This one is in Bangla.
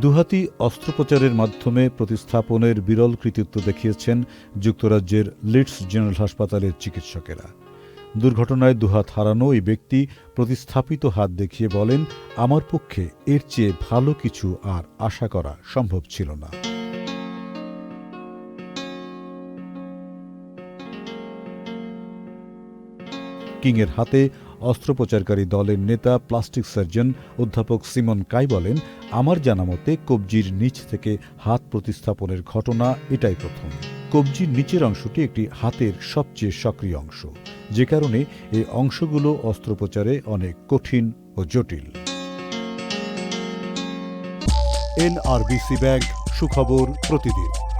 দুহাতি অস্ত্রোপচারের মাধ্যমে প্রতিস্থাপনের বিরল কৃতিত্ব দেখিয়েছেন যুক্তরাজ্যের লিডস জেনারেল হাসপাতালের চিকিৎসকেরা। দুর্ঘটনায় দুহাত হারানো ওই ব্যক্তি প্রতিস্থাপিত হাত দেখিয়ে বলেন, আমার পক্ষে এর চেয়ে ভালো কিছু আর আশা করা সম্ভব ছিল না। কিংয়ের হাতে অস্ত্রোপচারকারী দলের নেতা প্লাস্টিক সার্জন অধ্যাপক সিমন কাই বলেন, আমার জানা মতে কবজির নিচ থেকে হাত প্রতিস্থাপনের ঘটনা এটাই প্রথম। কবজির নিচের অংশটি একটি হাতের সবচেয়ে সক্রিয় অংশ। যে কারণে এই অংশগুলো অস্ত্রোপচারে অনেক কঠিন ও জটিল। এনআরবিসি ব্যাংক, সুখবর প্রতিদিন।